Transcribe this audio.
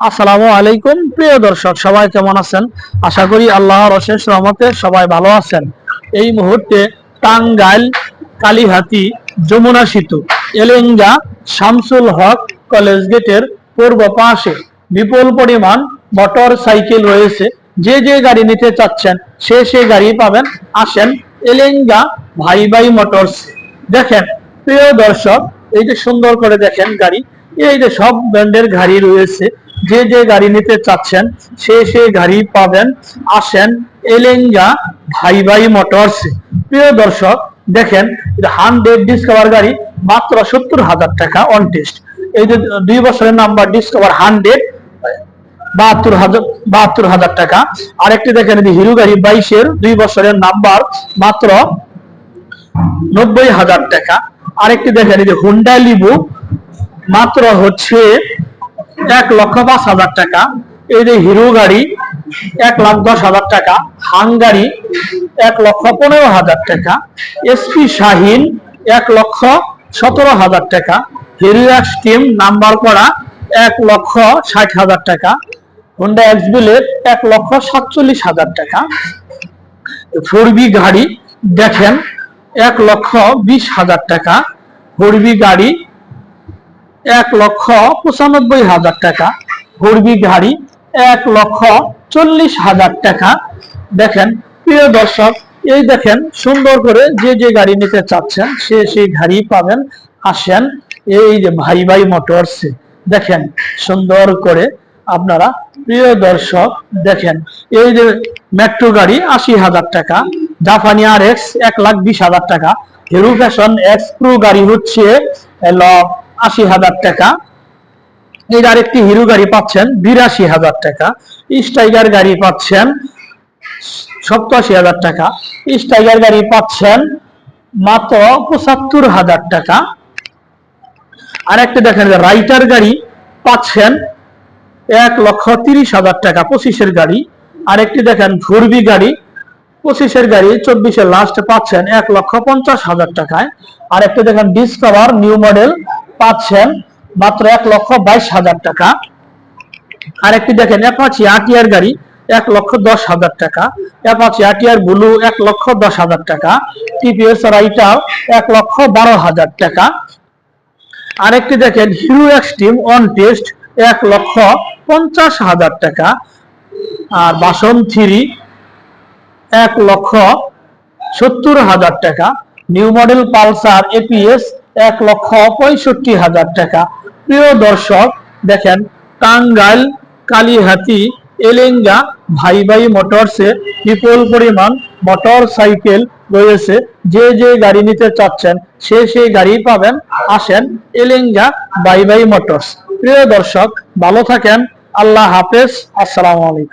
আসসালামু আলাইকুম, প্রিয় দর্শক, সবাই কেমন আছেন? আশা করি আল্লাহর অশেষ রহমতে সবাই ভালো আছেন। এই মুহূর্তে টাঙ্গাইল, কালীহাতি, যমুনা সেতু, এলেঙ্গা, শামসুল হক কলেজ গেটের পূর্ব পাশে বিপুল পরিমাণ মোটর সাইকেল রয়েছে। যে যে গাড়ি নিতে চাচ্ছেন, সে সে গাড়ি পাবেন। আসেন এলেঙ্গা ভাই ভাই মোটরস। দেখেন, প্রিয় দর্শক, এই যে সুন্দর করে দেখেন গাড়ি, এই যে সব ব্র্যান্ডের গাড়ি রয়েছে। যে যে গাড়ি নিতে চাচ্ছেন, সে সে গাড়ি পাবেন। আসেন এলেঙ্গা ভাই ভাই মোটরস। প্রিয় দর্শক, দেখেন হান্ড্রেড ডিসকভার গাড়ি, মাত্র সত্তর হাজার টাকা অন টেস্ট এই যে দুই বছরের নাম্বার ডিসকভার হান্ড্রেড, বাহাত্তর হাজার বাহাত্তর হাজার টাকা। আরেকটি দেখেন হিরো গাড়ি বাইশের দুই বছরের নাম্বার মাত্র নব্বই হাজার টাকা। আরেকটি দেখেন যে হুন্ডা লিবু মাত্র হচ্ছে এক লক্ষ পাঁচ হাজার টাকা। এই যে হিরো গাড়ি, এক লাখ দশ হাজার টাকা। হাঙ্গারি এক লক্ষ পনেরো হাজার টাকা। এসপি শাহিন, এক লক্ষ সতেরো হাজার টাকা। হিরো এক্সট্রিম নাম্বার করা, এক লক্ষ ষাট হাজার টাকা। হন্ডা এক্স বুলেট এক লক্ষ সাতচল্লিশ হাজার টাকা। ফোরবি গাড়ি, দেখেন, এক লক্ষ বিশ হাজার টাকা। ফোরবি গাড়ি এক লক্ষ পঁচানব্বই হাজার টাকা ফোরবি গাড়ি এক লক্ষ চল্লিশ হাজার টাকা। দেখেন, প্রিয় দর্শক, এই দেখেন সুন্দর করে যে যে গাড়ি নিতে চাচ্ছেন, সে সেই গাড়ি পাবেন। আসেন, এই যে ভাই ভাই মোটরস, দেখেন সুন্দর করে আপনারা, প্রিয় দর্শক, দেখেন, এই যে মেট্রো গাড়ি আশি হাজার টাকা, জাপানি আর এক্স এক লাখ বিশ হাজার টাকা, হিরো ফ্যাশন এক্স প্রো গাড়ি হচ্ছে আশি হাজার টাকা। এই আরেকটি হিরো গাড়ি পাচ্ছেন, বিরাশি হাজার টাকা। স্টাইগার গাড়ি পাচ্ছেন, সপ্তাশি হাজার টাকা। স্টাইগার গাড়ি পাচ্ছেন, মাত্র পঁচাত্তর হাজার টাকা। আরেকটি দেখেন রাইটার গাড়ি পাচ্ছেন, এক লক্ষ তিরিশ হাজার টাকা, পঁচিশের গাড়ি। আরেকটি দেখেন ভুরবি গাড়ি, পঁচিশের গাড়ি, চব্বিশের লাস্ট পাচ্ছেন, এক লক্ষ পঞ্চাশ হাজার টাকায়। আরেকটি দেখেন ডিসকভার নিউ মডেল পাচ্ছেন মাত্র এক লক্ষ বাইশ হাজার টাকা। আরেকটি দেখেন অ্যাপাচি আটিয়ার গাড়ি, এক লক্ষ দশ হাজার টাকা। অ্যাপাচি আটিয়ার ব্লু এক লক্ষ দশ হাজার টাকা। টিপিএস রাইটার এক লক্ষ বারো হাজার টাকা। আরেকটি দেখেন হিরো এক্সট্রিম অন টেস্ট এক লক্ষ পঞ্চাশ হাজার টাকা। আর বাসন থ্রি এক লক্ষ সত্তর হাজার টাকা। নিউ মডেল পালসার এপিএস এক লক্ষ পঁয়ষট্টি হাজার টাকা। প্রিয় দর্শক, দেখেন, টাঙ্গাইল, কালীহাতি, এলেঙ্গা ভাই ভাই মোটরসে বিপুল পরিমাণ মোটর সাইকেল রয়েছে। যে যে গাড়ি নিতে চাচ্ছেন, সে সেই গাড়ি পাবেন। আসেন, এলেঙ্গা ভাই ভাই মোটরস। প্রিয় দর্শক, ভালো থাকেন। আল্লাহ হাফেজ। আসসালামু আলাইকুম।